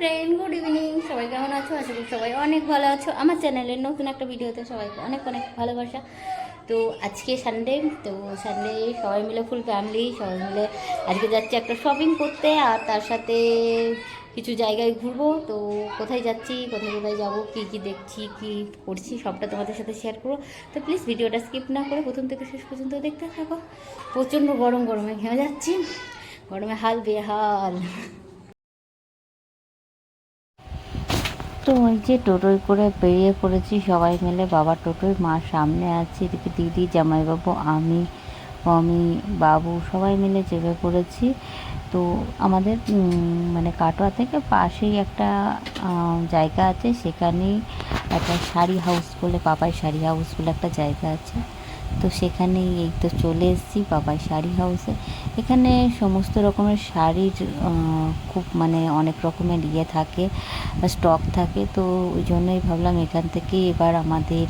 Friend good evening সবাই কেমন আছো? আশা করি সবাই অনেক ভালো আছো। আমার চ্যানেলের নতুন একটা ভিডিওতে সবাইকে অনেক অনেক ভালোবাসা। তো আজকে সানডে তো সানডে সবাই মিলে ফুল ফ্যামিলি সবাই মিলে আজকে যাচ্ছি একটা শপিং করতে আর তার সাথে কিছু জায়গায় ঘুরবো। তো কোথায় যাচ্ছি, কোথায় কোথায় যাব, কী কী দেখছি, কী করছি, সবটা তোমাদের সাথে শেয়ার করব। তো প্লিজ ভিডিওটা স্কিপ না করে প্রথম থেকে শেষ পর্যন্ত দেখতে থাকো। প্রচণ্ড গরম গরমে ঘেমে যাচ্ছি। গরমে হাল বেহাল। তো ওই যে টোটোয় করে বেরিয়ে পড়েছি, সবাই মিলে বাবা টোটোয়, মা সামনে আছে, এদিকে দিদি, জামাইবাবু, আমি, মমি, বাবু, সবাই মিলে চেপে পড়েছি। তো আমাদের মানে কাটোয়া থেকে পাশেই একটা জায়গা আছে, সেখানেই একটা শাড়ি হাউস বলে, পাপাই শাড়ি হাউস বলে একটা জায়গা আছে। তো সেখানেই এই তো চলে এসেছি, পাপাই শাড়ি হাউসে। এখানে সমস্ত রকমের শাড়ির খুব মানে অনেক রকমের ইয়ে থাকে স্টক থাকে। তো ওই জন্যই ভাবলাম এখান থেকে এবার আমাদের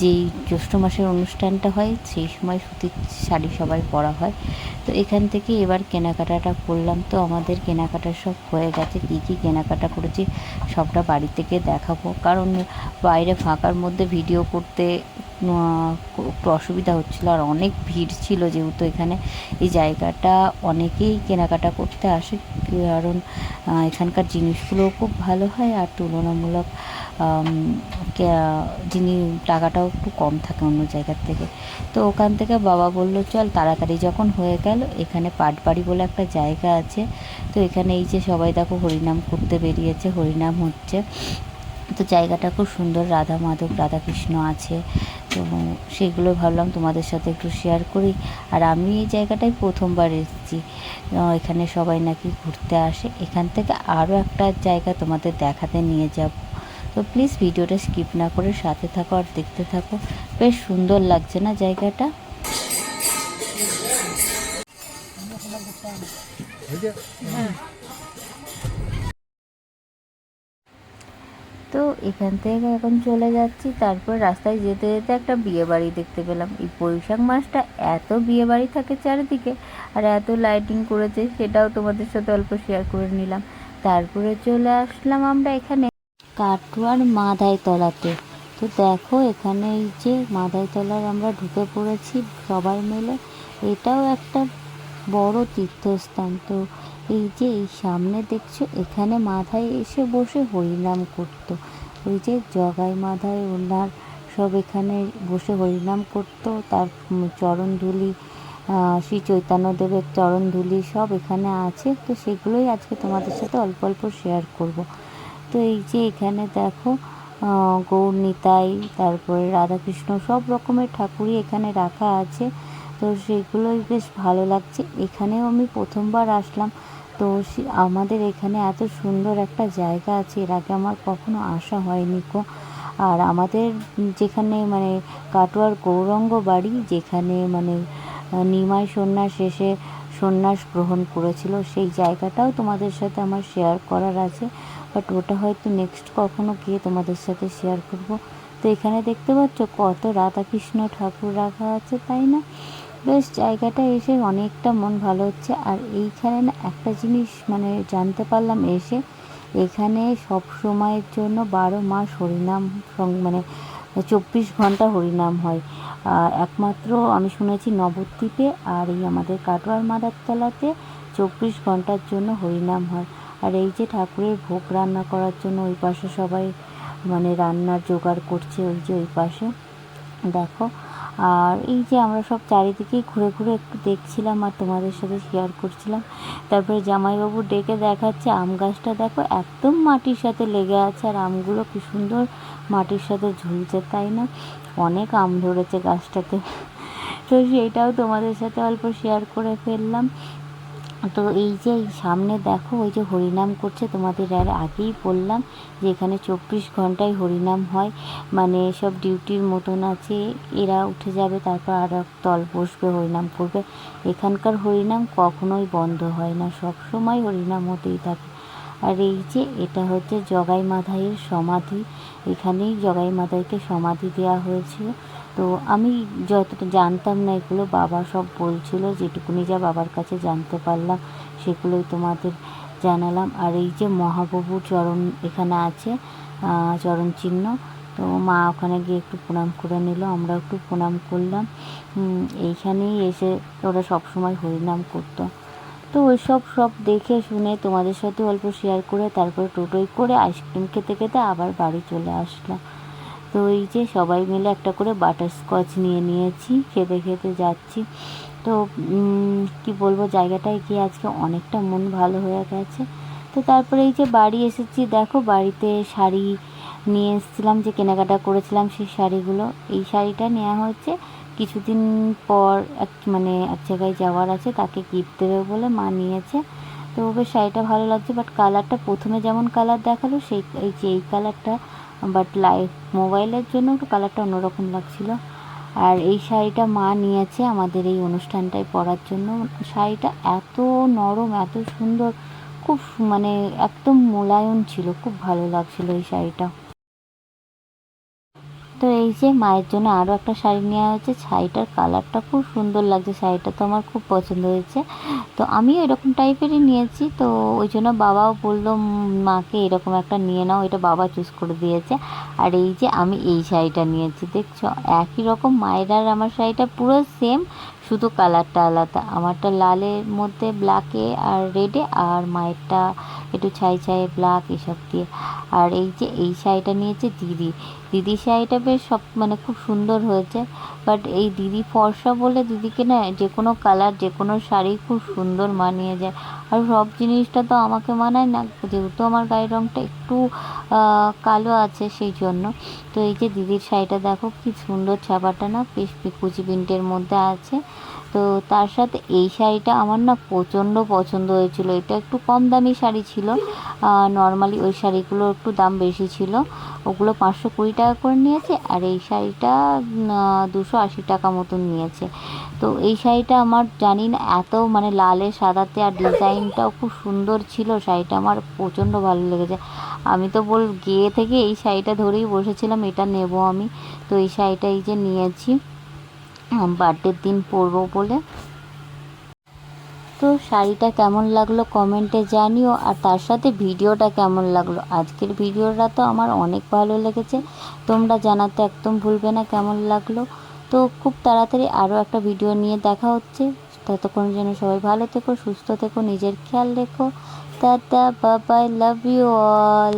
যেই জ্যৈষ্ঠ মাসের অনুষ্ঠানটা হয়, সেই সময় সুতির শাড়ি সবাই পরা হয়। তো এখান থেকে এবার কেনাকাটাটা করলাম। তো আমাদের কেনাকাটা সব হয়ে গেছে। কী কী কেনাকাটা করেছি সবটা বাড়ি থেকে দেখাবো। কারণ বাইরে ফাঁকার মধ্যে ভিডিও করতে একটু অসুবিধা হচ্ছিল আর অনেক ভিড় ছিল যেহেতু এখানে। এই জায়গাটা অনেকেই কেনাকাটা করতে আসে, কারণ এখানকার জিনিসগুলোও খুব ভালো হয় আর তুলনামূলক যিনি টাকাটাও একটু কম থাকে অন্য জায়গার থেকে। তো ওখান থেকে বাবা বলল, চল তাড়াতাড়ি যখন হয়ে গেল, এখানে পাটবাড়ি বলে একটা জায়গা আছে। তো এখানে এই যে সবাই দেখো হরিনাম করতে বেরিয়েছে, হরিনাম হচ্ছে। তো জায়গাটা খুব সুন্দর, রাধা মাধব, রাধাকৃষ্ণ আছে। তো সেগুলো ভাবলাম তোমাদের সাথে একটু শেয়ার করি। আর আমি এই জায়গাটায় প্রথমবার এসেছি। এখানে সবাই নাকি ঘুরতে আসে। এখান থেকে আরও একটা জায়গা তোমাদের দেখাতে নিয়ে যাব। তো প্লিজ ভিডিওটা স্কিপ না করে সাথে থাকো আর দেখতে থাকো। বেশ সুন্দর লাগছে না জায়গাটা? তো এখান থেকে এখন চলে যাচ্ছি। তারপর রাস্তায় যেতে যেতে একটা বিয়ে বাড়ি দেখতে পেলাম। এই বৈশাখ মাসটা এত বিয়ে বাড়ি থাকে চারিদিকে আর এত লাইটিং করেছে, সেটাও তোমাদের সাথে অল্প শেয়ার করে নিলাম। তারপরে চলে আসলাম আমরা এখানে কাটুয়ার মাদাই তলাতে তো দেখো এখানে এই যে মাদাই তলার আমরা ঢুকে পড়েছি সবাই মিলে। এটাও একটা বড় তীর্থস্থান। তো এই যে এই সামনে দেখছ, এখানে মাথায় এসে বসে হরিনাম করতো। ওই যে জগাই মাধায় ওনার সব এখানে বসে হরিনাম করতো তার উম চরণ ধুলি আহ, শ্রী চৈতন্যদেবের চরণ ধুলি সব এখানে আছে। তো সেগুলোই আজকে তোমাদের সাথে অল্প অল্প শেয়ার করব। তো এই যে এখানে দেখো গৌর নিতাই তারপরে রাধাকৃষ্ণ সব রকমের ঠাকুরই এখানে রাখা আছে। তো সেগুলোই বেশ ভালো লাগছে। এখানেও আমি প্রথমবার আসলাম। তো আমাদের এখানে এত সুন্দর একটা জায়গা আছে, এর আগে আমার কখনো আসা হয়নি কো আর আমাদের যেখানে মানে কাটোয়ার গৌরঙ্গ বাড়ি, যেখানে মানে নিমাই সন্ন্যাস এসে সন্ন্যাস গ্রহণ করেছিল, সেই জায়গাটাও তোমাদের সাথে আমার শেয়ার করার আছে। বাট ওটা হয়তো নেক্সট কখনো গিয়ে তোমাদের সাথে শেয়ার করব। তো এখানে দেখতে পাচ্ছ কত রাধাকৃষ্ণ ঠাকুর রাখা আছে, তাই না? বেশ, জায়গাটা এসে অনেকটা মন ভালো হচ্ছে। আর এইখানে না একটা জিনিস মানে জানতে পারলাম এসে, এখানে সব সময়ের জন্য বারো মাস হরিনাম মানে চব্বিশ ঘণ্টা হরিনাম হয়। একমাত্র আমি শুনেছি নবদ্বীপে আর এই আমাদের কাটোয়ার মাদারতলাতে চব্বিশ ঘণ্টার জন্য হরিনাম হয়। আর এই যে ঠাকুরের ভোগ রান্না করার জন্য ওই পাশে সবাই মানে রান্নার জোগাড় করছে ওই যে ওই পাশে। দেখো আর এই যে আমরা সব চারিদিকে ঘুরে ঘুরে একটু দেখছিলাম আর তোমাদের সাথে শেয়ার করছিলাম। তারপরে জামাইবাবু ডেকে দেখাচ্ছে, আম গাছটা দেখো একদম মাটির সাথে লেগে আছে আর আমগুলো কি সুন্দর মাটির সাথে ঝুলছে, তাই না? অনেক আম ধরেছে গাছটাতে। তো সেইটাও তোমাদের সাথে অল্প শেয়ার করে ফেললাম। তো এই যে সামনে দেখো, ওই যে হরিনাম করছে। তোমাদের আর আগেই বললাম যে এখানে চব্বিশ ঘন্টায় হরিনাম হয়। মানে সব ডিউটির মতন আছে। এরা উঠে যাবে, তারপর আর এক দল বসবে, হরিনাম করবে। এখানকার হরিনাম কখনোই বন্ধ হয় না। সব সময় হরিনাম হতেই থাকে। আর এই যে এটা হচ্ছে জগাই মাধাইয়ের সমাধি। এখানেই জগাই মাধাইকে সমাধি দেওয়া হয়েছিল। তো আমি যতটা জানতাম না এগুলো, বাবা সব বলছিল যেটুকুনি যা বাবার কাছে জানতে পারলাম সেগুলোই তোমাদের জানালাম। আর এই যে মহাপ্রভু চরণ এখানে আছে চরণ চিহ্ন তো মা ওখানে গিয়ে একটু প্রণাম করে নিল আমরা একটু প্রণাম করলাম। এইখানেই এসে ওরা সবসময় হরিনাম করতো। তো ওইসব সব দেখে শুনে তোমাদের সাথে অল্প শেয়ার করে তারপরে টোটোয় করে আইসক্রিম খেতে খেতে আবার বাড়ি চলে আসলাম। তো এই যে সবাই মিলে একটা করে বাটার স্কচ নিয়ে নিয়েছি, খেতে খেতে যাচ্ছি। তো কি বলব, জায়গাটায় গিয়ে আজকে অনেকটা মন ভালো হয়ে গেছে। তো তারপরে এই যে বাড়ি এসেছি, দেখো বাড়িতে শাড়ি নিয়ে এসেছিলাম, যে কেনাকাটা করেছিলাম সেই শাড়িগুলো। এই শাড়িটা নেওয়া হয়েছে। কিছুদিন পর এক মানে এক জায়গায় যাওয়ার আছে, তাকে গিফট দেবে বলে মা নিয়েছে। তো ওকে শাড়িটা ভালো লাগছে বাট কালারটা প্রথমে যেমন কালার দেখাল, সেই, এই যে এই কালারটা বাট লাইভ মোবাইলের জন্য একটু কালারটা অন্যরকম লাগছিল। আর এই শাড়িটা মা নিয়েছে আমাদের এই অনুষ্ঠানটায় পরার জন্য। শাড়িটা এত নরম, এত সুন্দর, খুব মানে একদম মোলায়ম ছিল, খুব ভালো লাগছিল এই শাড়িটা। তো এই যে মায়ের জন্য আরও একটা শাড়ি নেওয়া হয়েছে। শাড়িটার কালারটা খুব সুন্দর লাগছে। শাড়িটা তো আমার খুব পছন্দ হয়েছে। তো আমিও এরকম টাইপেরই নিয়েছি। তো ওই জন্য বাবাও বলল মাকে এরকম একটা নিয়ে নাও। এটা বাবা চুজ করে দিয়েছে। আর এই যে আমি এই শাড়িটা নিয়েছি, দেখছ? একই রকম মায়ের আর আমার শাড়িটা পুরো সেম শুধু কালারটা আলাদা। আমারটা লালের মধ্যে ব্ল্যাকে আর রেডে আর মায়েরটা একটু ছাই ছাই ব্ল্যাক এসব দিয়ে। আর এই যে এই শাড়িটা নিয়েছে দিদি। দিদি শাড়িটা বেশ সব মানে খুব সুন্দর হয়েছে। বাট এই দিদি ফর্সা বলে দিদিকে না, যে কোনো কালার যে কোনো শাড়ি খুব সুন্দর মানিয়ে যায়। আর সব জিনিসটা তো আমাকে মানায় না, যেহেতু আমার গায়ের রঙটা একটু কালো আছে সেই জন্য। তো এই যে দিদির শাড়িটা দেখো, কি সুন্দর ছাপাটা না, বেশ কুচি প্রিন্টের মধ্যে আছে। তো তার সাথে এই শাড়িটা আমার না প্রচণ্ড পছন্দ হয়েছিল। এটা একটু কম দামি শাড়ি ছিল। নর্মালি ওই শাড়িগুলো একটু দাম বেশি ছিল। ওগুলো পাঁচশো কুড়ি টাকা করে নিয়েছে আর এই শাড়িটা দুশো আশি টাকা মতন নিয়েছে। তো এই শাড়িটা আমার জানি না, এত মানে লালে সাদাতে আর ডিজাইনটাও খুব সুন্দর ছিল, শাড়িটা আমার প্রচণ্ড ভালো লেগেছে। আমি তো বল, গিয়ে থেকে এই শাড়িটা ধরেই বসেছিলাম, এটা নেব আমি। তো এই শাড়িটা এই যে নিয়েছি বার্থডের দিন পরবো বলে। তো শাড়িটা কেমন লাগল কমেন্টে জানিও, আর তার সাথে ভিডিওটা কেমন লাগল? আজকের ভিডিওটা তো আমার অনেক ভালো লেগেছে। তোমরা জানাতে একদম ভুলবে না কেমন লাগল। তো খুব তাড়াতাড়ি আরও একটা ভিডিও নিয়ে দেখা হচ্ছে। ততক্ষণ যেন সবাই ভালো থেকো, সুস্থ থেকো, নিজের খেয়াল রেখো। টাটা, বাবাই লাভ ইউ অল